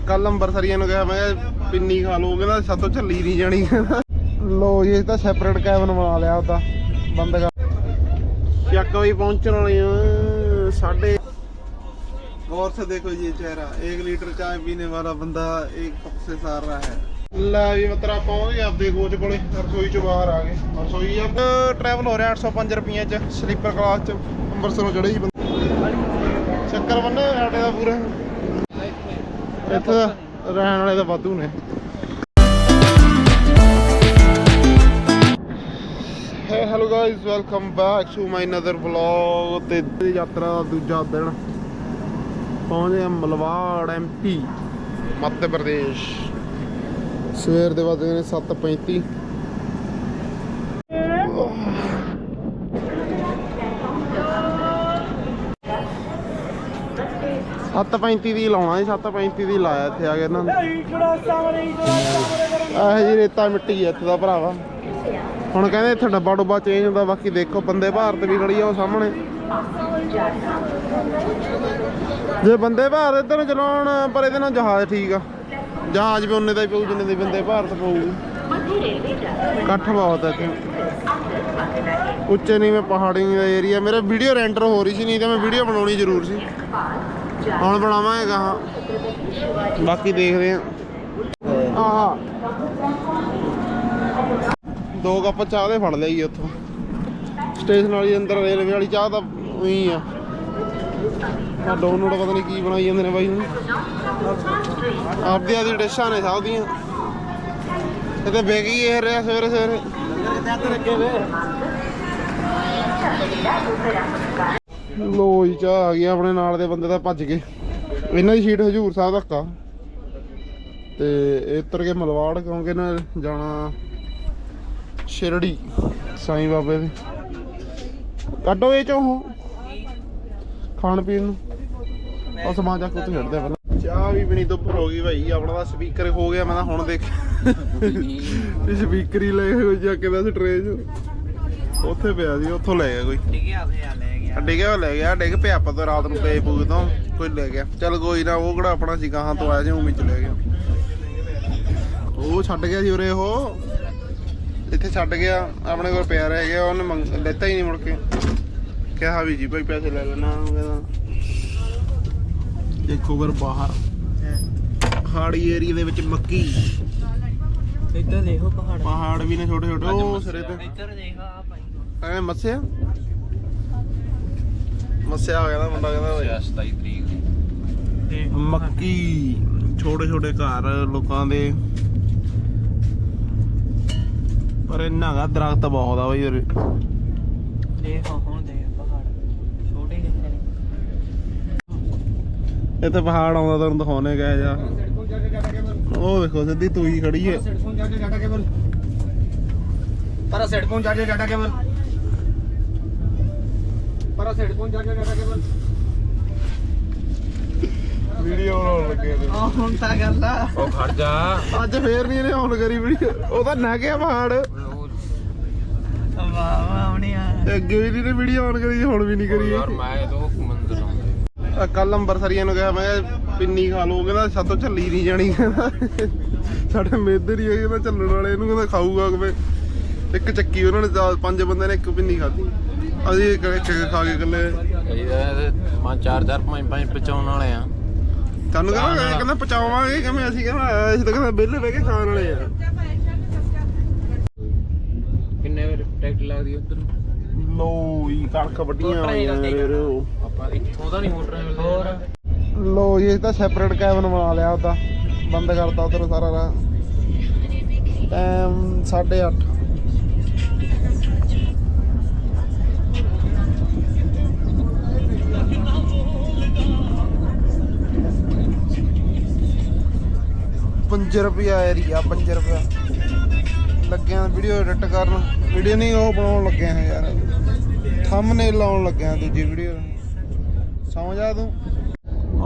ਕੱਲ ਅੰਬਰਸਰੀਆਂ ਨੂੰ ਕਿਹਾ ਮੈਂ ਕਿਹਾ ਪਿੰਨੀ ਖਾ ਲਓ ਕਹਿੰਦਾ ਸਾਤੋਂ ਝੱਲੀ ਨਹੀਂ ਜਾਣੀ ਲੋ ਜੀ ਇਹ ਤਾਂ ਸੈਪਰੇਟ ਕੈਬਨ ਬਣਾ ਲਿਆ ਉਹਦਾ ਬੰਦ ਕਰ ਚੱਕ ਵੀ ਪਹੁੰਚਣ ਵਾਲੇ ਆ ਸਾਡੇ गौर से देखो ये चेहरा एक लीटर चाय पीने वाला बंदा एक कप से सार रहा है ਲੈ ਵੀ ਮਤਰਾ ਪਹੁੰਚ ਗਏ ਆਪਦੇ ਕੋਚ ਕੋਲੇ ਰਸੋਈ ਚੋਂ ਬਾਹਰ ਆ ਗਏ ਰਸੋਈ ਆ ਟਰੈਵਲ ਹੋ ਰਿਹਾ 805 ਰੁਪਈਆ ਚ ਸਲੀਪਰ ਕਲਾਸ ਚ ਅੰਮ੍ਰਿਤਸਰੋਂ ਚੜੇ ਹੀ ਬੰਦੇ ਚੱਕਰ ਬੰਨੇ ਸਾਡੇ ਦਾ ਪੂਰਾ ਇੱਥੇ ਰਹਿਣ ਵਾਲੇ ਤਾਂ ਵਾਧੂ ਨੇ। ਹੈ hello guys welcome back to my another vlog ਤੇ ਯਾਤਰਾ ਦਾ ਦੂਜਾ ਦਿਨ ਪਹੁੰਚੇ ਹਾਂ ਮਲਵਾੜ ਐਮਪੀ ਮੱਧ ਪ੍ਰਦੇਸ਼। ਸਵੇਰ ਦੇ ਵੱਜ ਗਏ ਨੇ 7:35 7:35 ਦੀ ਲਾਉਣਾ ਸੀ 7:35 ਦੀ ਲਾਇਆ ਇੱਥੇ ਆ ਕੇ ਇਹਨਾਂ ਨੇ। ਇਹ ਜੀ ਰੇਤਾ ਮਿੱਟੀ ਹੈ ਇੱਥੇ ਦਾ ਭਰਾਵਾ। ਹੁਣ ਕਹਿੰਦੇ ਇੱਥੇ ਡੱਬਾ ਡੁੱਬਾ ਚੇਂਜ ਹੁੰਦਾ ਬਾਕੀ ਦੇਖੋ ਬੰਦੇ ਭਾਰਤ ਵੀ ਖੜੀ ਆ ਉਹ ਸਾਹਮਣੇ। ਜੇ ਬੰਦੇ ਭਾਰਤ ਇੱਧਰ ਚਲਾਉਣ ਪਰ ਇਹਦੇ ਨਾਲ ਜਹਾਜ਼ ਠੀਕ ਆ। ਜਹਾਜ਼ ਵੀ ਉਹਨੇ ਦਾ ਹੀ ਪਊ ਜਿੰਨੇ ਦੇ ਬੰਦੇ ਭਾਰਤ ਪਊਗੀ। ਇਕੱਠ ਬਹੁਤ ਹੈ ਇੱਥੇ। ਉੱਚੇ ਨੀਵੇਂ ਪਹਾੜੀ ਦਾ ਏਰੀਆ ਮੇਰੇ ਵੀਡੀਓ ਰੈਂਡਰ ਹੋ ਰਹੀ ਸੀ ਨਹੀਂ ਤਾਂ ਮੈਂ ਵੀਡੀਓ ਬਣਾਉਣੀ ਜ਼ਰੂਰ ਸੀ। ਹੁਣ ਬਣਾਵਾਂਗੇ ਗਾਹਾਂ। ਬਾਕੀ ਦੇਖਦੇ ਆ। ਆਹ। ਦੋ ਕੱਪ ਚਾਹ ਦੇ ਫੜ ਲਈ ਉੱਥੋਂ। ਸਟੇਸ਼ਨ ਵਾਲੀ ਅੰਦਰ ਰੇਲਵੇ ਵਾਲੀ ਚਾਹ ਤਾਂ ਉਹੀ ਆ। ਆ ਡਾਊਨਲੋਡ ਪਤਾ ਨਹੀਂ ਕੀ ਬਣਾਈ ਜਾਂਦੇ ਨੇ ਬਾਈ ਨੂੰ ਆਪਦੀਆਂ ਦੀ ਡਿਸ਼ਾਂ ਨੇ ਸਭ ਦੀਆਂ। ਇਹ ਤੇ ਵੇਗ ਹੀ ਇਹ ਰਿਹਾ ਸਵੇਰੇ ਸਵੇਰੇ। ਲੋ ਜੀ, ਚਾਹ ਆ ਗਈ, ਆਪਣੇ ਨਾਲ ਦੇ ਬੰਦੇ ਤਾਂ ਭੱਜ ਗਏ। ਇਹਨਾਂ ਦੀ ਸ਼ੀਟ ਹਜੂਰ ਸਾਹਿਬ ਤੱਕ ਤੇ ਇਹ ਕੇ ਮਲਵਾੜ, ਕਿਉਂਕਿ ਨਾ ਜਾਣਾ ਸ਼ਿਰੜੀ, ਸਾਈਂ ਬਾਬੇ ਦੇ। ਕੱਢੋ ਇਹ ਚੋਂ ਖਾਣ ਪੀਣ ਨੂੰ। ਉਹ ਸਮਾਨ ਜਾ ਕੇ ਛੱਡਦੇ ਪਹਿਲਾਂ। ਚਾਹ ਵੀ ਪੀਣੀ ਤੋਂ ਉੱਪਰ ਹੋ ਗਈ ਭਾਈ। ਆਪਣਾ ਤਾਂ ਸਪੀਕਰ ਹੋ ਗਿਆ, ਮੈਂ ਤਾਂ ਹੁਣ ਦੇਖ ਇਹ ਸਪੀਕਰ ਹੀ ਲੈ ਗਿਆ ਜਾ ਕੇ ਵੈਸੇ ਟ੍ਰੇਨ ਚ ਉੱਥੇ ਪਿਆ ਸੀ ਉੱਥੋਂ ਲੈ ਗਿਆ ਕੋਈ। ਡਿੱਗਿਆ ਲੈ ਗਿਆ ਡਿੱਗ ਪਿਆ ਆਪਾਂ ਤਾਂ ਰਾਤ ਨੂੰ ਪਏ ਪੂਗ ਤੋਂ ਕੋਈ ਲੈ ਗਿਆ। ਚੱਲ ਕੋਈ ਨਾ ਉਹ ਕਿਹੜਾ ਆਪਣਾ ਸੀ ਗਾਹਾਂ ਤੋਂ ਆਇਆ ਉਹ ਵਿੱਚ ਲੈ ਗਿਆ। ਉਹ ਛੱਡ ਗਿਆ ਉਰੇ ਉਹ। ਇੱਥੇ ਛੱਡ ਗਿਆ ਆਪਣੇ ਕੋਲ ਪਿਆ ਰਹਿ ਗਿਆ ਉਹਨੇ ਮੰਗ- ਲੈਤਾ ਹੀ ਨਹੀਂ ਮੁੜ ਕੇ। ਕਿਹਾ ਵੀ ਜੀ ਭਾਈ ਪੈਸੇ ਲੈ ਲੈਣਾ ਉਹ ਕਹਿੰਦਾ। ਦੇਖੋ ਫਿਰ ਬਾਹਰ ਪਹਾੜੀ ਏਰੀਆ ਦੇ ਵਿੱਚ ਮੱਕੀ। ਇੱਧਰ ਦੇਖੋ ਪਹਾੜ। ਪਹਾੜ ਵੀ ਨੇ ਛੋਟੇ ਛੋਟੇ ਉਹ ਸਿਰੇ ਤੇ। ਇੱਧਰ ਦੇਖ ਆ ਭਾਈ ਐਵੇਂ ਮੱਸਿਆ? ਮੱਸਿਆ ਹੋ ਗਿਆ ਨਾ ਮੁੰਡਾ ਕਹਿੰਦਾ ਓਏ 27 ਤਰੀਕ ਮੱਕੀ ਛੋਟੇ ਛੋਟੇ ਘਰ ਲੋਕਾਂ ਦੇ। ਪਰ ਇਹਨਾਂ ਦਾ ਦਰਖਤ ਬਹੁਤ ਆ ਬਈ ਉਰੇ। ਦੇਖ ਹੁਣ ਦੇਖ ਪਹਾੜ। ਛੋਟੇ ਨੇ। ਇੱਥੇ ਪਹਾੜ ਆਉਂਦਾ ਤੁਹਾਨੂੰ ਦਿਖਾਉਣੇ ਗਏ ਜਾ ਉਹ ਵੇਖੋ ਸਿੱਧੀ ਤੂਈ ਖੜੀ ਹੈ ਪਰ ਸੈਟ ਪਹੁੰਚ ਜਾ ਡਾਟਾ ਸੈਟ ਪਹੁੰਚ ਜਾ ਡਾਟਾ ਕੇਬਲ ਵੀਡੀਓ ਬਣਾਉਣ ਲੱਗੇ ਨੇ ਆ ਹੁਣ ਤਾਂ ਗੱਲ ਆ। ਉਹ ਖੜ ਜਾ। ਅੱਜ ਫੇਰ ਨਹੀਂ ਇਹਨੇ ਆਨ ਕਰੀ ਵੀਡੀਓ ਉਹਦਾ ਨਾ ਗਿਆ ਪਹਾੜ। ਵਾਹ ਵਾਹ ਆਉਣੀ ਆ। ਅੱਗੇ ਵੀ ਨਹੀਂ ਵੀਡੀਓ ਆਨ ਕਰੀ ਹੁਣ ਵੀ ਨਹੀਂ ਕਰੀ। ਯਾਰ ਮੈਂ ਤਾਂ ਮੰਦਰ ਆਉਂਦਾ ਕੱਲ ਅੰਬਰਸਰੀਆਂ ਨੂੰ ਕਿਹਾ ਮੈਂ ਪਿੰਨੀ ਖਾ ਲਓ। ਕਹਿੰਦਾ ਸਾਤੋਂ ਝੱਲੀ ਨਹੀਂ ਜਾਣੀ। ਕਹਿੰਦਾ ਸਾਡੇ ਮੇਦਰ ਹੀ ਹੈਗੇ ਨਾ ਚੱਲਣ ਵਾਲੇ ਇਹਨੂੰ ਕਹਿੰਦਾ ਖਾਊਗਾ ਕਿ ਇੱਕ ਚੱਕੀ ਉਹਨਾਂ ਨੇ ਪੰਜ ਬੰਦੇ ਨੇ ਇੱਕ ਪਿੰਨੀ ਖਾਧੀ। ਅਸੀਂ ਇੱਕ ਇੱਕ ਖਾ ਕੇ ਇਹਦਾ ਪੰਜ ਚਾਰ ਚਾਰ ਪੰਜ ਪੰਜ ਪਚਾਉਣ ਵਾਲੇ ਆ। ਤੁਹਾਨੂੰ ਕਹਿੰਦਾ ਕਹਿੰਦਾ ਪਚਾਵਾਂਗੇ ਕਿਵੇਂ ਅਸੀਂ ਕਹਿੰਦਾ ਅਸੀਂ ਤਾਂ ਕਹਿੰਦਾ ਵਿਹਲੇ ਬਹਿ ਕੇ ਖਾਣ ਵਾਲੇ ਆ। ਕਿੰਨੇ ਵੇ ਟਿਕਟ ਲੱਗਦੀ ਉਧਰ? ਲੋ ਇਹ ਕਣਕ ਵੱਡੀਆਂ ਹੀ ਆਪਾਂ ਇੱਥੋਂ ਤਾਂ ਨਹੀਂ ਮੋਟਰ ਮਿਲਦੀ ਹੋਰ? ਲੋ ਜੀ ਇਹ ਤਾਂ ਸੈਪਰੇਟ ਕੈਬਨ ਬਣਾ ਲਿਆ ਉਹਦਾ ਬੰਦ ਕਰਤਾ ਉਧਰ ਸਾਰਾ ਟਾਈਮ 8:30 ਪੰਜ ਰੁਪਿਆ ਏਰੀਆ 5 ਰੁਪਿਆ। ਲੱਗਿਆ ਵੀਡੀਓ ਐਡਿਟ ਕਰਨ। ਵੀਡੀਓ ਨਹੀਂ, ਉਹ ਬਣਾਉਣ ਲੱਗਿਆ ਹਾਂ ਯਾਰ। ਥੰਬਨੇਲ ਲਾਉਣ ਲੱਗਿਆ ਦੂਜੀ ਵੀਡੀਓ ਸਮਝ ਆ ਤੂੰ?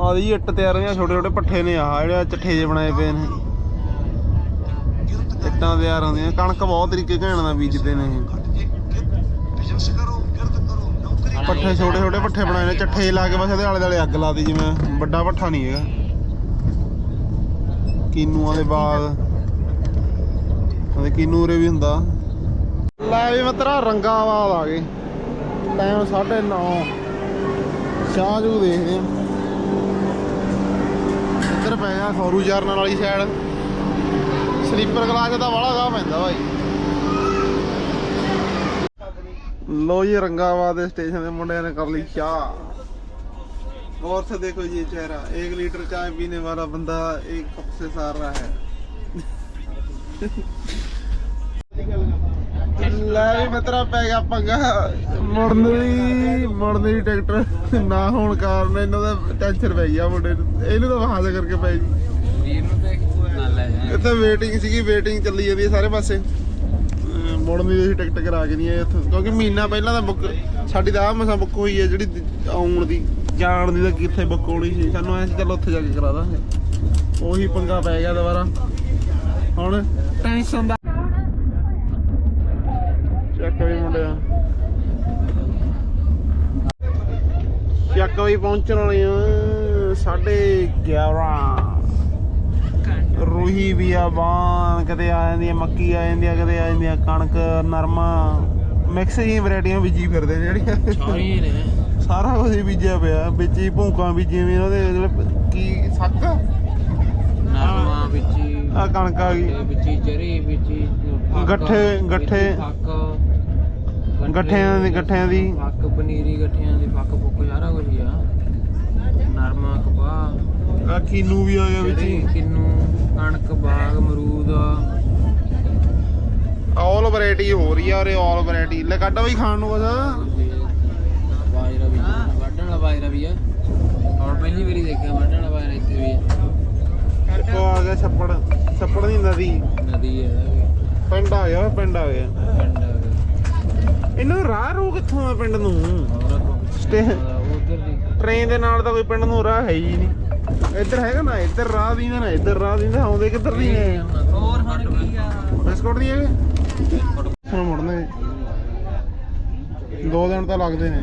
ਆ ਦੀ ਇੱਟ ਤਿਆਰ ਹੋਈਆਂ ਛੋਟੇ ਛੋਟੇ ਪੱਠੇ ਨੇ ਆ ਜਿਹੜੇ ਚੱਠੇ ਜੇ ਬਣਾਏ ਪਏ ਨੇ। ਇੱਟਾਂ ਤਿਆਰ ਹੁੰਦੀਆਂ, ਕਣਕ ਬਹੁਤ ਤਰੀਕੇ ਘੈਣ ਦਾ ਬੀਜਦੇ ਨੇ ਪੱਠੇ ਛੋਟੇ ਛੋਟੇ ਪੱਠੇ ਬਣਾਏ ਨੇ, ਚੱਠੇ ਲਾ ਕੇ ਬਸ ਇਹਦੇ ਆਲੇ ਦੁਆਲੇ ਅੱਗ ਲਾ ਦੀ ਜਿਵੇਂ ਵੱਡਾ ਪੱਠਾ ਨਹੀਂ ਹੈਗਾ। ਕੀਨੂਆਂ ਦੇ ਬਾਗ। ਉਹਦੇ ਕੀਨੂਰੇ ਵੀ ਹੁੰਦਾ। ਲੈ ਵੀ ਮਤਰਾ ਰੰਗਾਵਾਲ ਆ ਗਏ। ਟਾਈਮ 9:30 ਸ਼ਾਹਜੂ ਦੇਖਦੇ ਇੱਧਰ ਪੈ ਗਿਆ ਖੌਰੂ ਜਰਨ ਵਾਲੀ ਸਾਈਡ ਸਲੀਪਰ ਕਲਾਸ ਦਾ ਵਾਲਾ ਗਾ ਪੈਂਦਾ ਭਾਈ ਲੋ ਜੀ ਰੰਗਾਵਾ ਦੇ ਸਟੇਸ਼ਨ ਦੇ ਮੁੰਡਿਆਂ ਨੇ ਕਰ ਲਈ ਚਾਹ। और से देखो ये चेहरा एक लीटर चाय पीने वाला बंदा एक कप से सार रहा है ਲੈ ਵੀ ਮਿੱਤਰਾ ਪੈ ਗਿਆ ਪੰਗਾ ਮੁੜਨ ਦੀ ਮੁੜਨ ਦੀ ਟਿਕਟ ਨਾ ਹੋਣ ਕਾਰਨ ਇਹਨਾਂ ਦਾ ਟੈਨਸ਼ਨ ਪੈ ਗਿਆ ਮੁੰਡੇ ਨੂੰ ਇਹਨੂੰ ਤਾਂ ਵਹਾਜ਼ਾ ਕਰਕੇ ਪੈ ਜੀ ਵੀਰ ਨੂੰ ਤੇ ਨਾਲ ਲੈ ਜਾ ਇੱਥੇ ਵੇਟਿੰਗ ਸੀਗੀ ਵੇਟਿੰਗ ਚੱਲੀ ਜਾਂਦੀ ਹੈ ਸਾਰੇ ਪਾਸੇ ਅਮ ਮੁੜਨ ਦੀ ਅਸੀਂ ਟਿਕਟ ਕਰਾ ਕੇ ਨਹੀਂ ਆਏ ਇੱਥੋਂ ਕਿਉਂਕਿ ਮਹੀਨਾ ਪਹਿਲਾਂ ਤਾਂ ਬੁੱਕ ਸਾਡੀ ਤਾਂ ਆ ਮਸਾਂ ਬੁੱਕ ਹੋਈ ਹੈ ਜਿਹੜੀ ਆਉਣ ਦੀ ਜਾਣ ਦੀ ਤਾਂ ਕਿੱਥੇ ਬੁੱਕ ਸੀ। ਸਾਨੂੰ ਐਂ ਸੀ, ਚੱਲ ਉੱਥੇ ਜਾ ਕੇ ਕਰਾ ਦਾਂਗੇ। ਉਹੀ ਪੰਗਾ ਪੈ ਗਿਆ ਦੁਬਾਰਾ। ਹੁਣ ਟੈਨਸ਼ਨ ਦਾ ਚੱਕ ਵੀ ਮੁੰਡਿਆ। ਚੱਕ ਵੀ ਪਹੁੰਚਣ ਵਾਲੇ ਆ ਸਾਢੇ 11 ਰੂਹੀ ਵੀ ਆ ਬਾਣ ਕਦੇ ਆ ਜਾਂਦੀ ਆ ਮੱਕੀ, ਆ ਜਾਂਦੀ ਆ ਕਦੇ ਆ ਜਾਂਦੀ ਆ ਕਣਕ, ਨਰਮਾ। ਮਿਕਸ ਹੀ ਵੈਰਾਈਟੀਆਂ ਬੀਜੀ ਫਿਰਦੇ ਨੇ ਜਿਹੜੀਆਂ। ਸਾਰੀ ਨੇ। ਸਾਰਾ ਕੁਝ ਹੀ ਬੀਜਿਆ ਪਿਆ ਵਿੱਚ ਹੀ ਭੂਕਾਂ ਬੀਜੀਆਂ ਵੀ ਉਹਦੇ ਜਿਹੜੇ ਕੀ ਸੱਕ ਨਰਮਾ ਵਿੱਚ ਹੀ ਆ ਕਣਕ ਆ ਗਈ। ਵਿੱਚ ਹੀ ਜਰੀ ਵਿੱਚ ਹੀ ਗੱਠੇ- ਗੱਠੇ। ਗੱਠਿਆਂ ਦੀ ਗੱਠਿਆਂ ਦੀ। ਫੱਕ ਪਨੀਰੀ ਗੱਠਿਆਂ ਦੀ ਫੱਕ ਫੁੱਕ ਸਾਰਾ ਕੁਝ ਹੀ ਆ। ਨਰਮਾ ਕਪਾਹ ਆ ਕੀਨੂ ਵੀ ਆ ਗਿਆ ਵਿੱਚ ਹੀ। ਕਿੰਨੂ ਕਣਕ ਬਾਗ ਅਮਰੂਦ। ਆਲ ਵੈਰਾਈਟੀ ਹੋ ਰਹੀ ਆ ਔਰ ਆਲ ਵੈਰਾਈਟੀ ਲੈ ਕੱਢ ਬਈ ਖਾਣ ਨੂੰ ਕੁਛ ਬਾਜਰਾ ਵੀ ਵੱਢਣ ਵਾਲਾ ਬਾਜਰਾ ਵੀ ਆ। ਹੁਣ ਪਹਿਲੀ ਵਾਰੀ ਦੇਖਿਆ ਵੱਢਣ ਵਾਲਾ ਬਾਜਰਾ ਇੱਥੇ ਵੀ ਆ। ਇੱਕੋ ਆ ਗਿਆ ਛੱਪੜ। ਛੱਪੜ ਦੀ ਨਦੀ। ਨਦੀ ਹੈ ਇਹਦਾ ਵੀ। ਪਿੰਡ ਆ ਗਿਆ ਪਿੰਡ ਆ ਗਿਆ। ਪਿੰਡ ਆ ਇਹਨਾਂ ਦਾ ਰਾਹ ਰੂ ਕਿੱਥੋਂ ਆ ਪਿੰਡ ਨੂੰ? ਸਟੇ ਉਧਰ ਦੀ। ਟ੍ਰੇਨ ਦੇ ਨਾਲ ਤਾਂ ਕੋਈ ਪਿੰਡ ਨੂੰ ਰਾਹ ਹੈ ਹੀ ਨਹੀਂ। ਇੱਧਰ ਹੈਗਾ ਨਾ ਇੱਧਰ ਰਾਹ ਨਾ ਇੱਧਰ ਰਾਹ ਦੀ ਨਾ ਆਉਂਦੇ ਕਿੱਧਰ ਦੀ ਨੇ? ਹੋਰ ਹੁਣ ਕੀ ਆ? ਬਿਸਕੁਟ ਦੀ ਹੈਗੇ? ਹੁਣ ਮੁੜਨੇ। ਦੋ ਦਿਨ ਤਾਂ ਲੱਗਦੇ ਨੇ।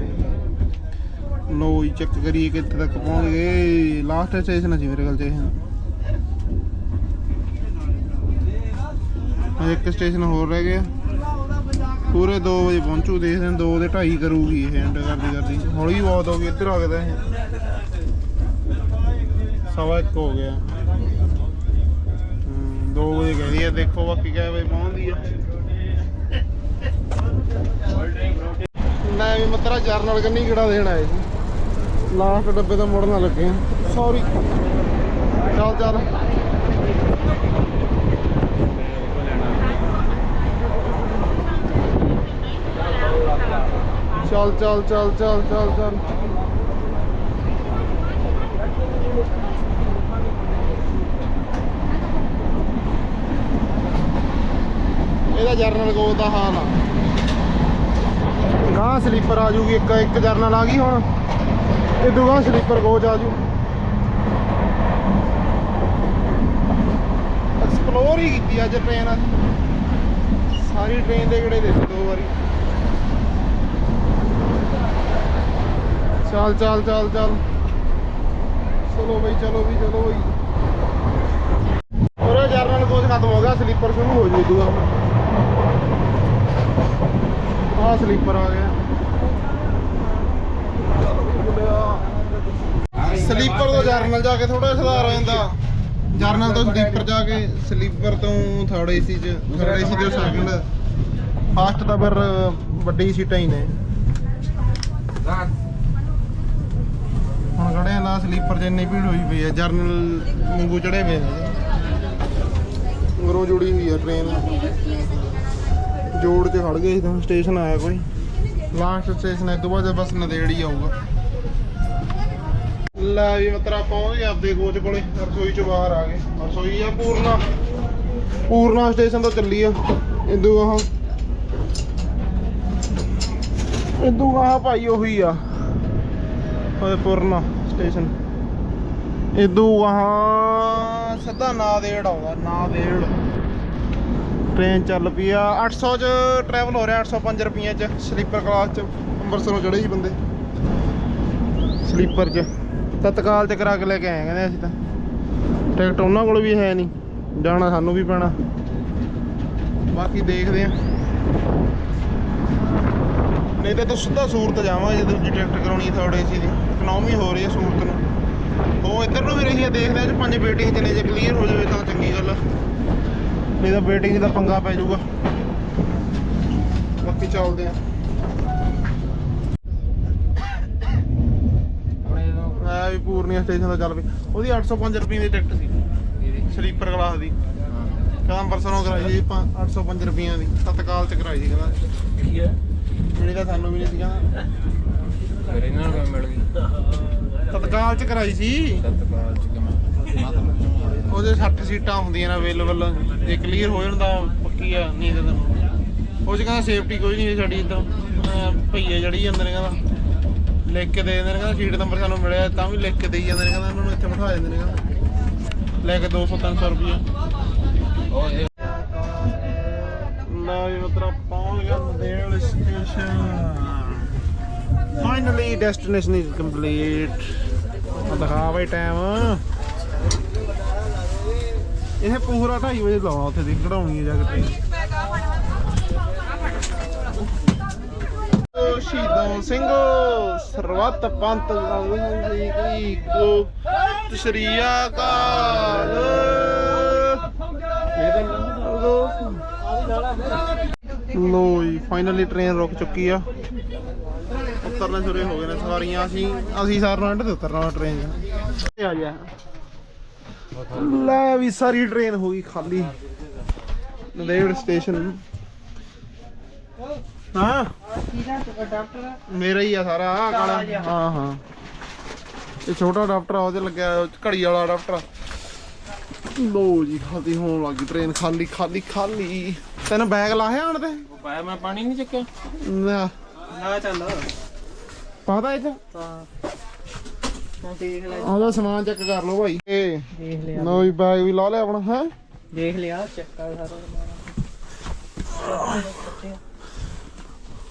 ਲੋ ਜੀ ਚੈੱਕ ਕਰੀਏ ਕਿੱਥੇ ਤੱਕ ਪਹੁੰਚ ਗਏ। ਲਾਸਟ ਸਟੇਸ਼ਨ ਸੀ ਮੇਰੇ ਕੋਲ ਤੇ ਇਹ ਇੱਕ ਸਟੇਸ਼ਨ ਹੋਰ ਰਹਿ ਗਿਆ। ਪੂਰੇ 2 ਵਜੇ ਪਹੁੰਚੂ ਦੇਖਦੇ ਹਾਂ 2 ਦੇ 2:30 ਕਰੂਗੀ ਇਹ ਐਂਡ ਕਰਦੀ ਕਰਦੀ। ਹੌਲੀ ਬਹੁਤ ਹੋ ਗਈ, ਇੱਧਰ ਆ ਗਿਆ ਇਹ। ਸਵਾ ਇੱਕ ਹੋ ਗਿਆ। 2 ਵਜੇ ਕਹਿੰਦੀ ਆ, ਦੇਖੋ ਬਾਕੀ ਕਿਹ ਵਜੇ ਪਹੁੰਚਦੀ ਆ। ਮੈਂ ਵੀ ਮਤਰਾ ਜਰਨਲ ਕੰਨੀ ਕਿਹੜਾ ਦੇਣ ਆਏ ਸੀ ਲਾਸਟ ਡੱਬੇ ਤੋਂ ਮੁੜਨ ਲੱਗੇ ਸੌਰੀ ਚੱਲ ਚੱਲ। ਚੱਲ ਚੱਲ ਚੱਲ ਚੱਲ ਚੱਲ ਚੱਲ। ਇਹਦਾ ਜਰਨਲ ਕੋਲ ਦਾ ਹਾਲ ਆ। ਗਾਂ ਸਲੀਪਰ ਆ ਜੂਗੀ ਇੱਕ ਇੱਕ ਜਰਨਲ ਆ ਗਈ ਹੁਣ। ਇਹ ਦੂਗਾ ਸਲੀਪਰ ਕੋਚ ਆ ਜੂ। ਐਕਸਪਲੋਰ ਹੀ ਕੀਤੀ ਅੱਜ ਟ੍ਰੇਨ ਸਾਰੀ ਟ੍ਰੇਨ ਦੇ ਗੇੜੇ ਦੇਖੇ ਦੋ ਵਾਰੀ। ਚੱਲ ਚੱਲ ਚੱਲ ਚੱਲ। ਚਲੋ ਬਈ, ਚਲੋ ਵੀ ਚਲੋ ਬਈ। ਔਰ ਜਰਨਲ ਕੋਚ ਖਤਮ ਹੋ ਗਿਆ ਸਲੀਪਰ ਸ਼ੁਰੂ ਹੋ ਜੂ ਦੂਆ ਆ ਸਲੀਪਰ ਆ ਗਿਆ। ਸਲੀਪਰ ਤੋਂ ਜਰਨਲ ਜਾ ਕੇ ਥੋੜਾ ਸੁਧਾਰ ਹੋ ਜਾਂਦਾ। ਜਰਨਲ ਤੋਂ ਸਲੀਪਰ ਜਾ ਕੇ, ਸਲੀਪਰ ਤੋਂ ਥਰਡ ਏਸੀ ਚ ਥਰਡ ਏਸੀ ਤੋਂ ਸੈਕੰਡ ਫਾਸਟ ਤਾਂ ਫਿਰ ਵੱਡੀ ਸੀਟਾਂ ਹੀ ਨੇ। ਹੁਣ ਖੜੇ ਆ ਸਲੀਪਰ 'ਚ ਇੰਨੀ ਭੀੜ ਹੋਈ ਪਈ ਆ, ਜਰਨਲ ਵਾਂਗੂ ਚੜੇ ਪਏ ਨੇ ਮਗਰੋਂ ਜੁੜੀ ਹੋਈ ਆ ਟ੍ਰੇਨ ਜੋੜ 'ਚ ਖੜ ਗਏ ਸੀ ਤਾਂ ਸਟੇਸ਼ਨ ਆਇਆ ਕੋਈ। ਲਾਸਟ ਸਟੇਸ਼ਨ ਹੈ ਬਾਅਦ ਬਸ ਨਦੇੜ ਹੀ ਆਊਗਾ। ਲੈ ਵੀ ਮਤਰਾ ਪਹੁੰਚ ਗਏ ਆਪਦੇ ਕੋਚ ਕੋਲੇ ਰਸੋਈ 'ਚ ਬਾਹਰ ਆ ਗਏ। ਰਸੋਈ ਆ ਪੂਰਨਾ। ਪੂਰਨਾ ਸਟੇਸ਼ਨ ਤੋਂ ਚੱਲੀ ਆ। ਇਦੂ ਆਹ। ਇਦੂ ਆਹ ਭਾਈ ਉਹੀ ਆ। ਹੋਏ ਪੁਰਨਾ ਸਟੇਸ਼ਨ ਇਦੂ ਆਹ ਸਿੱਧਾ ਨਾਦੇੜ ਆਉਂਦਾ ਨਾਦੇੜ ਟ੍ਰੇਨ ਚੱਲ ਪਈ ਆ। 800 ਚ ਟਰੈਵਲ ਹੋ ਰਿਹਾ 805 ਰੁਪਈਆ ਚ ਸਲੀਪਰ ਕਲਾਸ ਚ, ਅੰਮ੍ਰਿਤਸਰੋਂ ਚੜੇ ਸੀ ਬੰਦੇ। ਸਲੀਪਰ ਚ। ਤਤਕਾਲ ਚ ਕਰਾ ਕੇ ਲੈ ਕੇ ਆਏ ਕਹਿੰਦੇ ਅਸੀਂ ਤਾਂ। ਟਿਕਟ ਉਹਨਾਂ ਕੋਲ ਵੀ ਹੈ ਨਹੀਂ, ਜਾਣਾ ਸਾਨੂੰ ਵੀ ਪੈਣਾ। ਬਾਕੀ ਦੇਖਦੇ ਆ। ਨਹੀਂ ਤਾਂ ਤੂੰ ਸਿੱਧਾ ਸੂਰਤ ਜਾਵਾਂਗੇ ਜੇ ਦੂਜੀ ਟਿਕਟ ਕਰਾਉਣੀ ਥਰਡ ਏਸੀ ਦੀ। ਇਕਨੋਮੀ ਹੋ ਰਹੀ ਹੈ ਸੂਰਤ ਨੂੰ। ਉਹ ਇੱਧਰ ਨੂੰ ਵੀ ਰਹੀ ਹੈ ਦੇਖਦੇ ਆ ਜੇ ਪੰਜ ਵੇਟਿੰਗ ਚਲੇ ਜੇ ਕਲੀਅਰ ਹੋ ਜਾਵੇ ਤਾਂ ਚੰਗੀ ਗੱਲ ਨਹੀਂ ਤਾਂ ਵੇਟਿੰਗ ਦਾ ਪੰਗਾ ਪੈ ਜਾਊਗਾ। ਬਾਕੀ ਚੱਲਦੇ ਆ। ਮੈਂ ਵੀ ਪੂਰਨੀਆ ਸਟੇਸ਼ਨ ਦਾ ਚੱਲ ਪਈ ਉਹਦੀ 805 ਰੁਪਏ ਦੀ ਟਿਕਟ ਸੀ। ਸਲੀਪਰ ਕਲਾਸ ਦੀ। ਕਹਿੰਦਾ ਅੰਬਰਸਰੋਂ ਕਰਾਈ ਸੀ ਆਪਾਂ 805 ਰੁਪਈਆਂ ਦੀ। ਤਤਕਾਲ ਚ ਕਰਾਈ ਸੀ ਕਹਿੰਦਾ। ਕੀ ਹੈ? ਜਿਹੜੀ ਤਾਂ ਸਾਨੂੰ ਵੀ ਨਹੀਂ ਸੀ ਕਹਿੰਦਾ। ਫਿਰ ਇਹਨਾਂ ਨੂੰ ਕਿਵੇਂ ਮਿਲ ਗਈ? ਤਤਕਾਲ ਚ ਕਰਾਈ ਸੀ। ਤਤਕਾਲ ਚ ਕਿਵੇਂ? ਉਹਦੇ 60 ਸੀਟਾਂ ਹੁੰਦੀਆਂ ਨੇ ਅਵੇਲੇਬਲ ਜੇ ਕਲੀਅਰ ਹੋ ਜਾਣ ਪੱਕੀ ਆ, ਨਹੀਂ ਤਾਂ ਉਹ ਚ ਕਹਿੰਦਾ ਸੇਫਟੀ ਕੋਈ ਨਹੀਂ ਸਾਡੀ ਇਦਾਂ ਭਈਏ ਜੜੀ ਜਾਂਦੇ ਨੇ ਕਹਿੰਦਾ। ਲਿਖ ਕੇ ਦੇ ਦਿੰਦੇ ਨੇ ਕਹਿੰਦਾ ਸੀਟ ਨੰਬਰ ਸਾਨੂੰ ਮਿਲਿਆ, ਤਾਂ ਵੀ ਲਿਖ ਕੇ ਦੇਈ ਜਾਂਦੇ ਨੇ ਕਹਿੰਦਾ ਉਹਨਾਂ ਨੂੰ ਇੱਥੇ ਬਿਠਾ ਜਾਂਦੇ ਨੇ ਕਹਿੰਦਾ। ਲੈ ਕੇ 200 300 ਰੁਪਏ ਉਹ ਇਹ ਲਓ ਜੀ ਮਿੱਤਰੋ, ਪਹੁੰਚ ਗਏ Nanded station. Finally destination is complete ਦਿਖਾ ਬਈ ਟਾਈਮ ਇਹ ਪੂਰਾ 2:30 ਵਜੇ ਲਾਉਣਾ ਉੱਥੇ ਦੀ ਕਢਾਉਣੀ ਹੈ ਜਾ ਕੇ ਟ੍ਰੇਨ ਸ਼ਹੀਦੋਂ ਸਿੰਘ ਸਰਵਤ ਪੰਤ ਗਾਉਂਦੀ ਕੀ ਕੋ ਸ੍ਰੀ ਅਕਾਲ। ਲੋ ਜੀ ਫਾਈਨਲੀ ਟ੍ਰੇਨ ਰੁਕ ਚੁੱਕੀ ਆ। ਉਤਰਨੇ ਸ਼ੁਰੂ ਹੋ ਗਏ ਨੇ ਸਵਾਰੀਆਂ ਅਸੀਂ ਅਸੀਂ ਸਾਰ ਐਂਡ ਤੇ ਉਤਰਨਾ ਟ੍ਰੇਨ 'ਚ। ਆ ਜਾ ਲੈ ਵੀ ਸਾਰੀ ਟ੍ਰੇਨ ਹੋ ਗਈ ਖਾਲੀ। ਨੰਦੇੜ ਸਟੇਸ਼ਨ ਹਾਂ। ਮੇਰਾ ਹੀ ਆ ਸਾਰਾ ਆਹ ਕਾਲਾ। ਹਾਂ ਹਾਂ। ਇਹ ਛੋਟਾ ਡਾਕਟਰ ਆ ਉਹਦੇ ਲੱਗਿਆ ਘੜੀ ਵਾਲਾ ਡਾਕਟਰ ਲੋ ਜੀ ਖਾਲੀ ਹੋਣ ਲੱਗੀ ਟ੍ਰੇਨ ਖਾਲੀ ਖਾਲੀ ਖਾਲੀ। ਤੈਨੂੰ ਬੈਗ ਲਾਹਿਆ ਆਣ ਤੇ? ਪਾਇਆ ਮੈਂ ਪਾਣੀ ਨਹੀਂ ਚੱਕਿਆ। ਨਾ ਨਾ ਚੱਲ। ਪਤਾ ਇੱਥੇ? ਮੈਂ ਦੇਖ ਲੈ। ਆਹਦਾ ਸਮਾਨ ਚੈੱਕ ਕਰ ਲਓ ਭਾਈ। ਇਹ ਦੇਖ ਲਿਆ ਨਵੀਂ ਬੈਗ ਵੀ ਲਾ ਲਿਆ ਆਪਣਾ ਹੈ? ਦੇਖ ਲਿਆ ਚੈੱਕ ਕਰ ਸਾਰਾ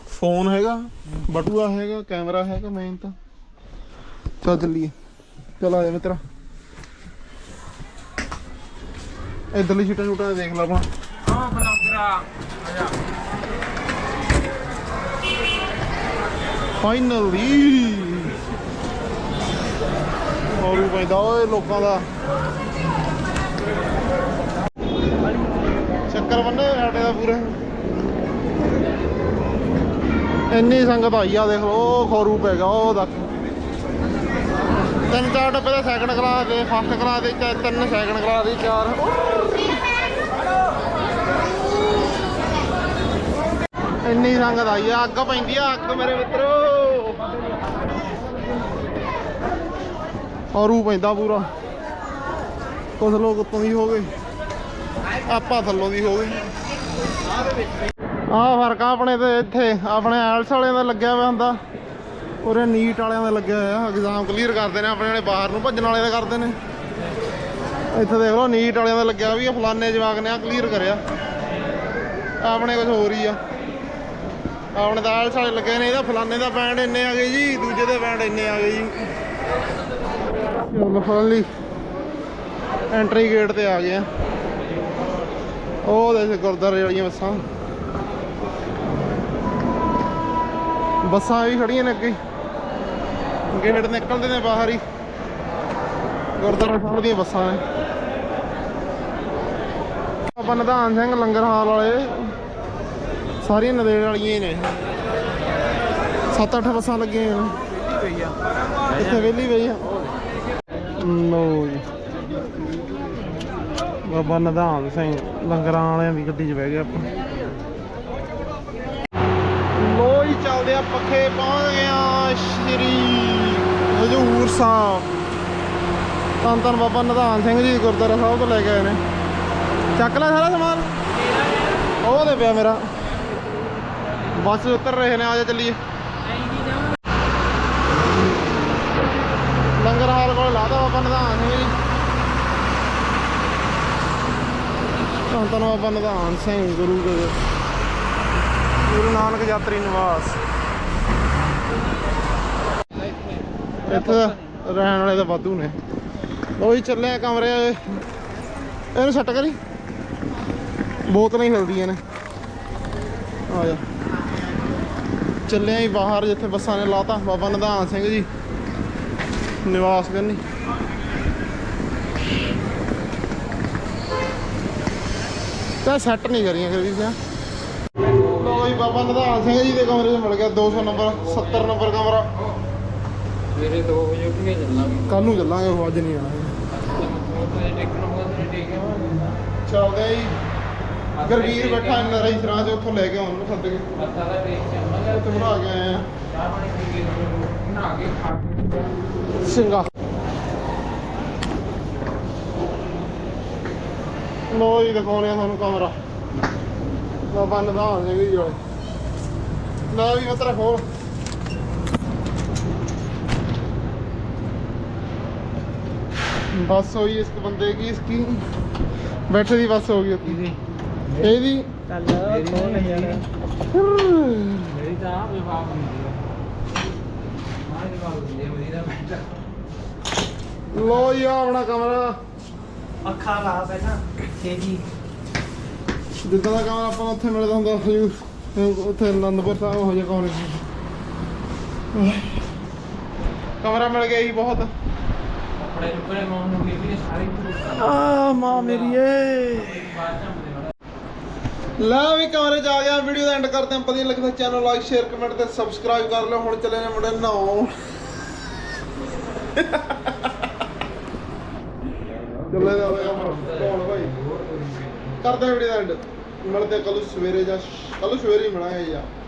ਫੋਨ ਹੈਗਾ ਬਟੂਆ ਹੈਗਾ ਕੈਮਰਾ ਹੈਗਾ ਮੇਨ ਤਾਂ। ਚੱਲ ਚੱਲੀਏ। ਚਲ ਆ ਜਾ ਮਿੱਤਰਾ। ਇਧਰਲੀ ਛੂਟਾਂ ਤੇ ਦੇਖ ਲਾ ਆਪਣਾ। ਹਾਂ ਬਲੌਗਰਾ ਫਾਈਨਲੀ ਔਰੂ ਪੈਂਦਾ ਓਏ ਲੋਕਾਂ ਦਾ। ਚੱਕਰ ਬੰਨੇ ਸਾਡੇ ਦਾ ਪੂਰੇ। ਇੰਨੀ ਸੰਗਤ ਆਈ ਆ, ਦੇਖ ਲਓ, ਉਹ ਖੌਰੂ ਪੈ ਗਿਆ, ਉਹ ਦੇਖ ਤਿੰਨ ਚਾਰ ਡੱਬੇ ਦਾ ਸੈਕਿੰਡ ਕਲਾਸ ਦੇ ਫਸਟ ਕਲਾਸ ਦੇ ਚਾਰ ਤਿੰਨ ਸੈਕਿੰਡ ਕਲਾਸ ਦੇ, ਚਾਰ। ਇੰਨੀ ਸੰਗਤ ਆਈ ਆ, ਅੱਗ ਪੈਂਦੀ ਆ, ਅੱਗ ਮੇਰੇ ਮਿੱਤਰੋ। ਔਰੂ ਪੈਂਦਾ ਪੂਰਾ। ਕੁਝ ਲੋਕ ਉੱਤੋਂ ਦੀ ਹੋ ਗਏ। ਆਪਾਂ ਥੱਲੋਂ ਦੀ ਹੋ ਗਏ। ਆਹ ਫ਼ਰਕ ਆ ਆਪਣੇ ਤੇ ਇੱਥੇ। ਆਪਣੇ ਐਲਸ ਵਾਲਿਆਂ ਦਾ ਲੱਗਿਆ ਹੋਇਆ ਹੁੰਦਾ। ਉਰੇ ਨੀਟ ਵਾਲਿਆਂ ਦਾ ਲੱਗਿਆ ਹੋਇਆ। ਐਗਜ਼ਾਮ ਕਲੀਅਰ ਕਰਦੇ ਨੇ ਆਪਣੇ ਵਾਲੇ, ਬਾਹਰ ਨੂੰ ਭੱਜਣ ਵਾਲੇ ਦਾ ਕਰਦੇ ਨੇ। ਇੱਥੇ ਦੇਖ ਲਓ, ਨੀਟ ਵਾਲਿਆਂ ਦਾ ਲੱਗਿਆ ਵੀ ਫਲਾਨੇ ਜਵਾਕ ਨੇ ਆ ਕਲੀਅਰ ਕਰਿਆ। ਆਪਣੇ ਕੁਝ ਹੋਰ ਹੀ ਆ। ਆਪਣੇ ਤਾਂ ਐਲਸ ਵਾਲੇ ਲੱਗੇ ਨੇ। ਇਹਦਾ ਫਲਾਨੇ ਦਾ ਬੈਂਡ ਇੰਨੇ ਆ ਗਏ ਜੀ, ਦੂਜੇ ਦੇ ਬੈਂਡ ਇੰਨੇ ਆ ਗਏ ਜੀ। ਚਲੋ ਫਾਈਨਲੀ ਐਂਟਰੀ ਗੇਟ ਤੇ ਆ ਗਏ ਆ ਉਹ ਦੇ ਗੁਰਦਾਰੇ ਵਾਲੀਆਂ ਬੱਸਾਂ। ਬੱਸਾਂ ਵੀ ਖੜੀਆਂ ਨੇ ਅੱਗੇ। ਗੇਟ ਨਿਕਲਦੇ ਨੇ ਬਾਹਰ ਹੀ। ਗੁਰਦਾਰਾ ਸਾਹਿਬ ਦੀਆਂ ਬੱਸਾਂ ਨੇ। ਆਪਾਂ ਨਿਧਾਨ ਸਿੰਘ ਲੰਗਰ ਹਾਲ ਵਾਲੇ। ਸਾਰੀਆਂ ਨਦੇੜ ਵਾਲੀਆਂ ਹੀ ਨੇ। ਸੱਤ ਅੱਠ ਬੱਸਾਂ ਲੱਗੀਆਂ ਨੇ। ਆ ਇੱਥੇ ਵਿਹਲੀ ਪਈ ਆ। ਲੋ ਜੀ। ਬਾਬਾ ਨਿਧਾਨ ਸਿੰਘ, ਲੰਗਰਾਂ ਵਾਲਿਆਂ ਦੀ ਗੱਡੀ 'ਚ ਬਹਿ ਗਏ ਆਪਾਂ। ਲੋ ਜੀ, ਚੱਲਦੇ ਆ ਪੱਖੇ ਪਹੁੰਚ ਗਏ ਆ ਸ਼੍ਰੀ ਹਜੂਰ ਸਾਹਿਬ। ਧੰਨ ਧੰਨ ਬਾਬਾ ਨਿਧਾਨ ਸਿੰਘ ਜੀ, ਗੁਰਦੁਆਰਾ ਸਾਹਿਬ ਤੋਂ ਲੈ ਕੇ ਆਏ ਨੇ। ਚੱਕ ਲੈ ਸਾਰਾ ਸਮਾਨ। ਉਹ ਦੇ ਪਿਆ ਮੇਰਾ। ਬੱਸ ਉਤਰ ਰਹੇ ਨੇ, ਆ ਜਾ ਚੱਲੀਏ। ਲੰਗਰ ਹਾਲ ਕੋਲ ਲਾਦਾ ਬਾਬਾ ਨਿਧਾਨ ਸਿੰਘ ਜੀ। ਧੰਨ ਧੰਨ ਬਾਬਾ ਨਿਧਾਨ ਸਿੰਘ ਗੁਰੂ ਦੇ ਗੁਰੂ ਨਾਨਕ ਯਾਤਰੀ ਨਿਵਾਸ। ਇੱਥੇ ਰਹਿਣ ਵਾਲੇ ਤਾਂ ਵਾਧੂ ਨੇ। ਲੋ ਚੱਲਿਆ ਕਮਰੇ ਇਹਨੂੰ ਸੈੱਟ ਕਰੀ। ਬੋਤਲਾਂ ਹੀ ਹਿਲਦੀਆਂ ਨੇ। ਆ ਜਾ। ਚੱਲੇ ਆਂ ਬਾਹਰ, ਜਿੱਥੇ ਬੱਸਾਂ ਨੇ ਲਾਤਾ। ਬਾਬਾ ਨਿਧਾਨ ਸਿੰਘ ਜੀ। ਨਿਵਾਸ ਕਰਨੀ। ਤਾਂ ਸੈੱਟ ਨਹੀਂ ਕਰੀਆਂ ਫਿਰ ਵੀ ਸਿਆ ਲੋ ਜੀ ਬਾਬਾ ਨਿਧਾਨ ਸਿੰਘ ਜੀ ਦੇ ਕਮਰੇ 'ਚ ਮਿਲ ਗਿਆ 200 ਨੰਬਰ 70 ਨੰਬਰ ਕਮਰਾ। ਮੇਰੇ 2 ਵਜੇ ਉੱਠ ਕੇ ਚੱਲਾਂਗੇ। ਕੱਲ ਨੂੰ ਚੱਲਾਂਗੇ ਉਹ ਅੱਜ ਨਹੀਂ ਆਣਾ ਤੇ ਤੇ ਚੱਲਦੇ ਜੀ। ਗਰਵੀਰ ਬੈਠਾ ਇੰਨਾ ਰਹੀ ਸਰਾਂ 'ਚ ਉੱਥੋਂ ਲੈ ਕੇ ਆਉਣ ਨੂੰ ਸੱਦ ਕੇ। ਮੱਥਾ ਦਾ ਟੇਕ ਚੱਲਾਂਗੇ ਉੱਥੇ ਬਣਾ ਕੇ ਆਏ ਆ। ਪੀ ਕੇ ਖਾ ਕੇ ਸਿੰਘਾ ਲੋ ਜੀ ਦਿਖਾਉਣੇ ਆ ਤੁਹਾਨੂੰ ਕਮਰਾ। ਬਾਬਾ ਨਿਧਾਨ ਸਿੰਘ ਜੀ ਵਾਲੇ। ਲੈ ਵੀ ਮਤਰਾ ਖੋਲ। ਬਸ ਹੋਈ ਇਸ ਬੰਦੇ ਕੀ? ਇਸकी ਬੈਠੇ ਦੀ ਬਸ ਹੋ ਗਈ ਇਹਦੀ ਇਹਦੀ? ਚੱਲ ਕੌਣ ਯਾਰ। ਮੇਰੀ ਤਾਂ ਆਪ ਜਵਾਬ ਨਹੀਂ ਦਿਆ ਮਾਂ ਜਵਾਬ ਦੇ ਮੇਰੀ ਦਾ ਬੈਠਾ ਲੋ ਜੀ ਆਹ ਆਪਣਾ ਕਮਰਾ। ਅੱਖਾਂ ਲਾ ਪਹਿਲਾਂ ਤੇਜੀ ਜਿੱਦਾਂ ਦਾ ਕਮਰਾ ਆਪਾਂ ਨੂੰ ਉੱਥੇ ਮਿਲਦਾ ਹੁੰਦਾ ਹਜੂਰ ਉੱਥੇ ਅਨੰਦਪੁਰ ਸਾਹਿਬ ਹੋ ਜਾ ਕਮਰੇ। ਕਮਰਾ ਮਿਲ ਗਿਆ ਜੀ ਬਹੁਤ। ਕੱਪੜੇ ਚੁੱਕਣੇ ਮਾਂ ਨੂੰ ਵੀ ਸਾਰੀ ਆ ਮਾਂ ਮੇਰੀ ਏ। ਲੈ ਵੀ ਕਮਰੇ 'ਚ ਆ ਗਿਆ ਵੀਡੀਓ ਦਾ ਐਂਡ ਕਰਦੇ ਹਾਂ। ਵਧੀਆ ਲੱਗਦਾ ਚੈਨਲ ਲਾਈਕ ਸ਼ੇਅਰ ਕਮੈਂਟ ਤੇ ਸਬਸਕ੍ਰਾਈਬ ਕਰ ਲਿਓ। ਹੁਣ ਚੱਲੇ ਨੇ ਮੁੰਡੇ ਨਹਾਉਣ। ਚੱਲੇ ਦਾ ਕੌਣ ਭਾਈ? ਕਰਦੇ ਵੀਡੀਓ ਦਾ ਐਂਡ ਮਿਲਦੇ ਕੱਲ ਸਵੇਰੇ ਜਾਂ ਕੱਲ ਸਵੇਰੇ ਹੀ ਮਿਲਾਂਗੇ ਯਾਰ